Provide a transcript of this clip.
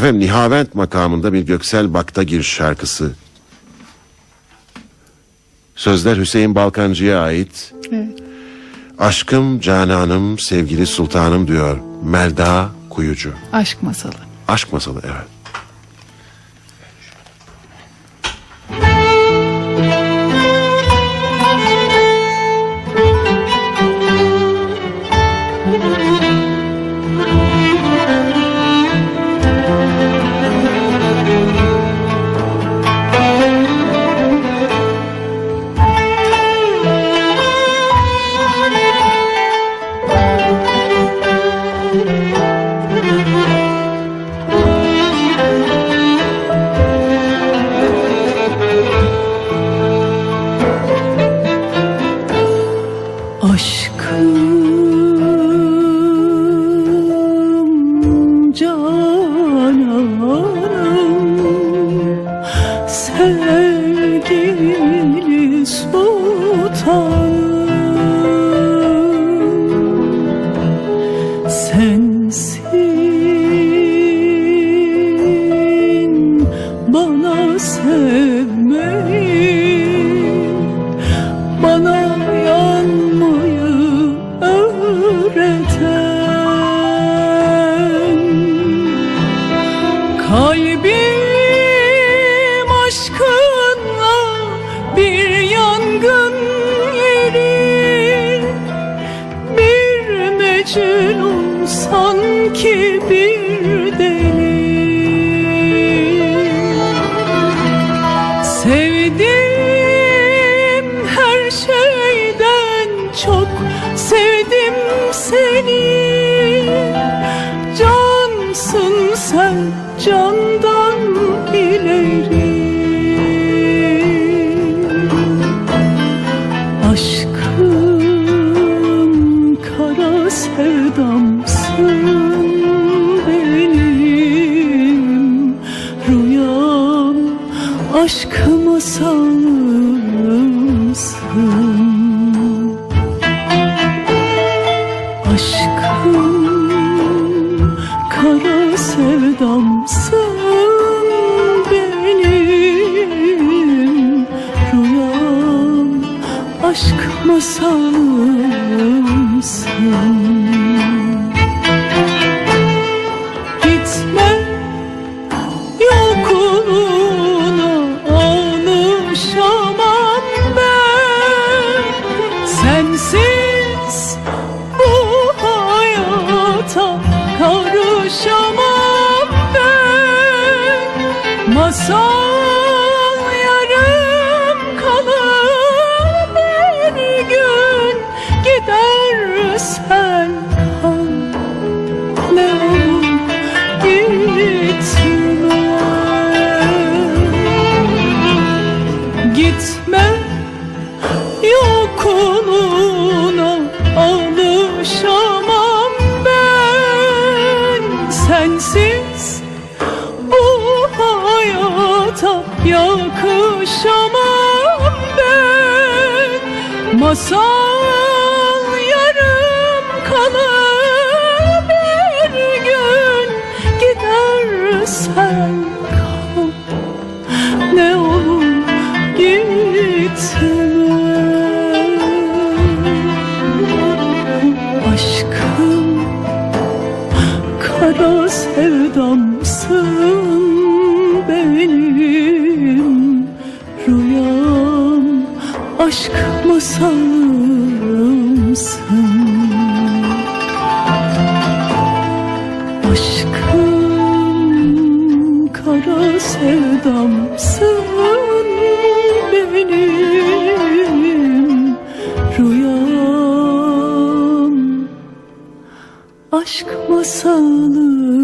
Efendim Nihavent makamında bir Göksel Baktagir şarkısı. Sözler Hüseyin Balkancı'ya ait. Evet. Aşkım cananım sevgili sultanım diyor Melda Kuyucu. Aşk masalı. Aşk masalı evet. Aşkım sevmeyi çok sevdim seni. Cansın sen candan ileri. Aşkım kara sevdamsın benim. Rüyam aşk masalımsın kara sevdamsın benim. Rüyam aşk masalımsın Masal yarım kalır bir gün Gidersen ne olur gitme. Gitme yokluğuna alışamam ben. Sensiz yakışamam ben. Masal yarım kalır bir gün Gidersen ne olur gitme. Aşkım kara sevdamsın masalımsın Aşkım kara sevdamsın benim. Rüyam aşk masalımsın